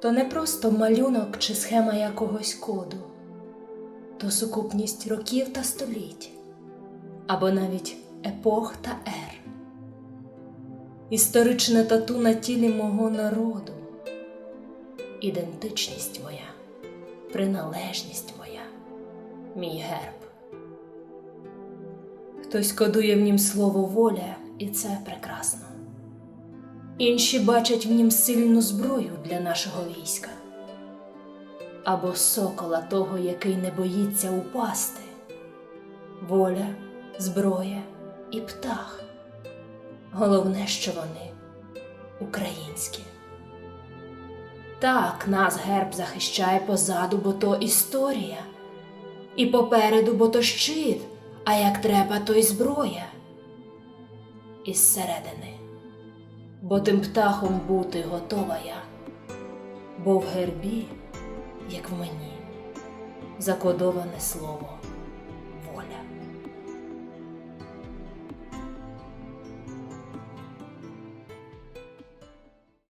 то не просто малюнок чи схема якогось коду, то сукупність років та століть, або навіть епох та ер. Історичне тату на тілі мого народу, ідентичність моя, приналежність моя, мій герб. Хтось кодує в нім слово воля, і це прекрасно. Інші бачать в нім сильну зброю для нашого війська або сокола того, який не боїться упасти. Воля, зброя і птах. Головне, що вони українські. Так, нас герб захищає позаду, бо то історія, і попереду, бо то щит, а як треба, то й зброя. І зсередини, бо тим птахом бути готова я, бо в гербі, як в мені, закодоване слово